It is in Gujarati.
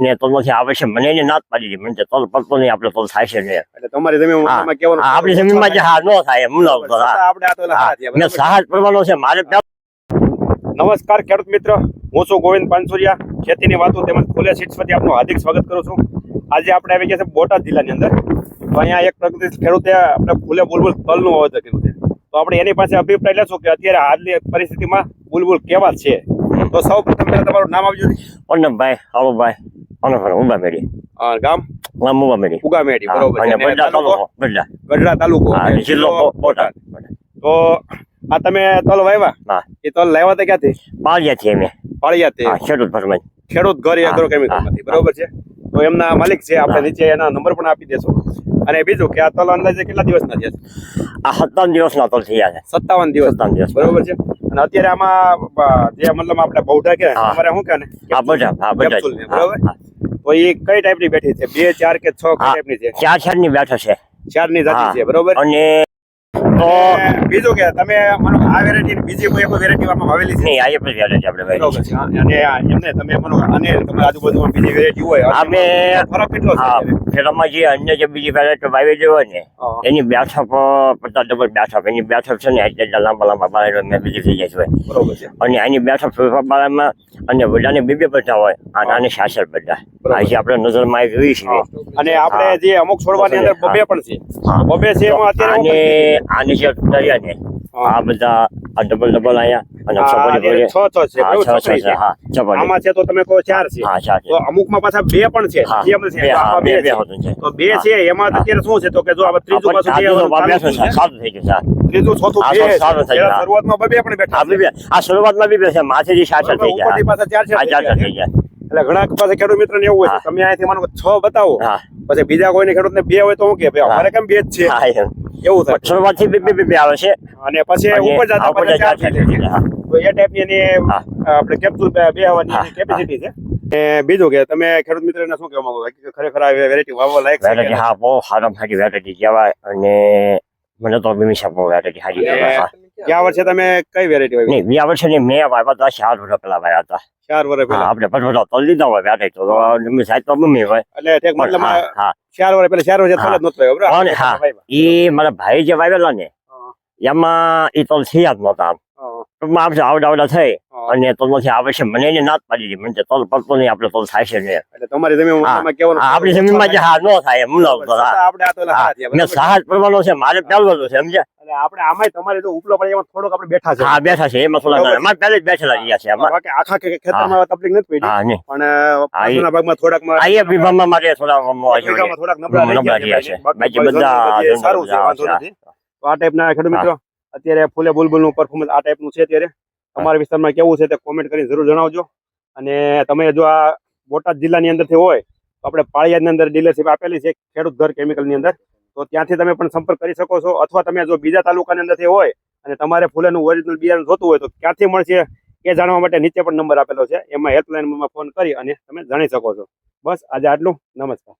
ને તલમાંથી આવે છે મને એને ના પાડી દીધી. મને તલ પડતો નહીં આપણે તલ થાય છે ને એટલે તમારી જમીનમાં આપણી જે હા ન થાય એમ ન આપણે તો મેં સાહસ પડવાનો છે મારે નમસ્કાર ખેડૂત મિત્ર. હું છું ગોવિંદ પાનસુરિયા. ખેતીની વાતો તેમજ ફૂલે સીટ્સ પરથી આપનું હાર્દિક સ્વાગત કરું છું. આજે આપણે આવી ગયા છે બોટાદ જિલ્લાની અંદર. તો અહીંયા એક પ્રગતિશીલ ખેડૂતે આપણે ફૂલે બુલબુલ તલનું વાવેતર કર્યું છે. તો આપણે એની પાસે અભિપ્રાય લેશું કે અત્યારે હાલની પરિસ્થિતિમાં બુલબુલ કેવા છે? તો સૌ પ્રથમ તમારું નામ આવજો પન્નમભાઈ હાલો અને ઊભા મેળી ગામ ગામ? ઊભા ઉગામેડી બરોબર. અને અને તાલુકો? તાલુકો ગઢડા તાલુકો. જિલ્લો બોટાદ. તો આ તમે તલ વાવ્યા હા. એ તલ લાવ્યા હતા ક્યાંથી? પાળિયાથી અમે. પાળિયા ખેડૂત ફરમાઈ ખેડૂત ઘર હા, એગ્રોકેમિકલમાંથી બરોબર છે? તો એમના માલિક છે આપણે નીચે એના નંબર પણ આપી દેશું. અને બીજું કે આ તલ અંદાજે કેટલા દિવસના છે? આ સત્તાવન દિવસના તલ થયા છે. સત્તાવન દિવસ. સત્તાવન દિવસ. બરોબર છે? અને અત્યારે આમાં જે મતલબ આપણે બહુ કે. અમારે શું કે ને હા બધા હા બધા બરાબર? એ કઈ ટાઈપની બેઠી છે? બે ચાર કે છ કઈ. ટાઈપની છે? ચાર ચારની બેઠક છે. ચારની જાતિ છે બરોબર? અને તો બીજું કે તમે માનો આ વેરાયટી બીજી કોઈ વેરાયટી આમાં વાવેલી છે? નહીં આ એક જ બેઠક આપણે બરોબર છે. અને એમને તમે માનો અને તમારી આજુબાજુમાં બીજી વેરાયટી હોય આ ફરક કેટલો છે? હા જે અન્ય જે બીજી વેરાયટી વાવેલી હોય ને એની બેઠક પચાસ ડબલ બેઠક. એની બેઠક છે ને એટલે લાંબા લાંબા બાળા મેં બીજી થઈ જાય છે. બરોબર છે. અને આની બેઠક બાળામાં અને બધાને બે બે બધા હોય. અને આની સાસર બધા. આજે આપણે નજરમાં આવી જોઈ છીએ અને આપણે જે અમુક છોડવાની અંદર બબે પણ છે. બબે છે એમાં અત્યારે આને આની જે દરિયા છે આ બધા આ ડબલ ડબલ આયા અને છ છ છે છ છે છે. હા આમાં છે તો તમે કહો ચાર છે. હા ચાર તો અમુકમાં પાછા બે પણ છે છે બે બે બે છે. તો બે છે એમાં અત્યારે શું છે તો કે જો આ ત્રીજું પાછું છે છે, થઈ ગયું છે ત્રીજું ચોથું બે છે શરૂઆતમાં બબે પણ બેઠા આ શરૂઆતમાં બી બે છે માથેથી સાચર થઈ ગયા. પાછા ચાર ચાર થઈ ગયા. એટલે ઘણા પાસે ખેડૂત મિત્રોને એવું હોય તમે અહીંયાથી માનો છ બતાવો. પછી બીજા કોઈને ખેડૂતને બે હોય તો હું કે ભાઈ અમારે કેમ બે જ છે? એવું થાય. શરૂઆતથી બે બે બે બે આવે છે. અને પછી ઉપર જતા પછી ચાર ચાર થઈ ગયા. તો એ ટાઈપની એની. આપણે કેપ્સ્યુલ બે આવવાની કેપેસિટી છે. બીજું કે તમે ખેડૂત મિત્રને શું કહેવા માંગો? ખરેખર આ વેરાયટી વાવવા લાયક છે હા બહુ સારા ભાગી વેરાયટી કહેવાય. અને મને તો બહુ વેરાયટી સારી. ગયા વર્ષે તમે કઈ વેરાયટી વાવી? નહીં ગયા વર્ષે નહીં મેં વાવ્યા હતા ચાર વર્ષ પેલા વાવ્યા હતા. ચાર વર્ષ પહેલા? આપણે પછી તો લીધા હોય વેરાયટી તો તમે સાહેબ તો ગમે હોય. એટલે મતલબ હા ચાર વર્ષ પહેલા ચાર વર્ષ તલ નતો આવ્યો બરાબર? હા. એ મારા ભાઈ જે વાવેલા ને એમાં એ તલ થયા જ નતા ટૂંકમાં આપણે આવડા આવડા થઈ. અને નથી આવે છે મને એને નાત પાડી દીધી. મને તલ પડતો નહીં આપણે તલ થાય છે ને. તમારી જમીન કેવાનું આપણી જમીનમાં જે હા ન થાય એમ ન આપણે તો. સાહસ પડવાનો છે મારે પહેલવાનો છે સમજ્યા? આપણે આમાંય તમારે ઉપલો પડે એમાં થોડોક આપણે બેઠા છે. હા બેઠા છે એમાં થોડા. અમારે પહેલે જ બેઠેલા રહ્યા છે આખા ખેતરમાં તકલીફ નથી પડી. હા નહીં. પણ પાછળના ભાગમાં થોડાકમાં આ વિભાગમાં મારે થોડા થોડાક નબળા રહ્યા છે. બાકી બધા સારું છે વાંધો નથી. આ ટાઈપના ખેડૂત મિત્રો અત્યારે ફૂલે બુલબુલનું પરફોર્મન્સ આ ટાઈપનું છે અત્યારે? તમારા વિસ્તારમાં કેવું છે તે કોમેન્ટ કરીને જરૂર જણાવજો. અને તમે જો આ બોટાદ જિલ્લાની અંદરથી હોય, તો આપણે પાળિયાદની અંદર ડીલરશીપ આપેલી છે, ખેડૂત ઘર કેમિકલની અંદર. તો ત્યાંથી તમે પણ સંપર્ક કરી શકો છો. અથવા તમે જો બીજા તાલુકાની અંદરથી હોય, અને તમારે ફૂલેનું ઓરિજિનલ બિયારણ જોતું હોય, તો ક્યાંથી મળશે એ જાણવા માટે નીચે પણ નંબર આપેલો છે. એમાં હેલ્પલાઇનમાં ફોન કરી અને તમે જાણી શકો છો. બસ આજે આટલું. નમસ્કાર.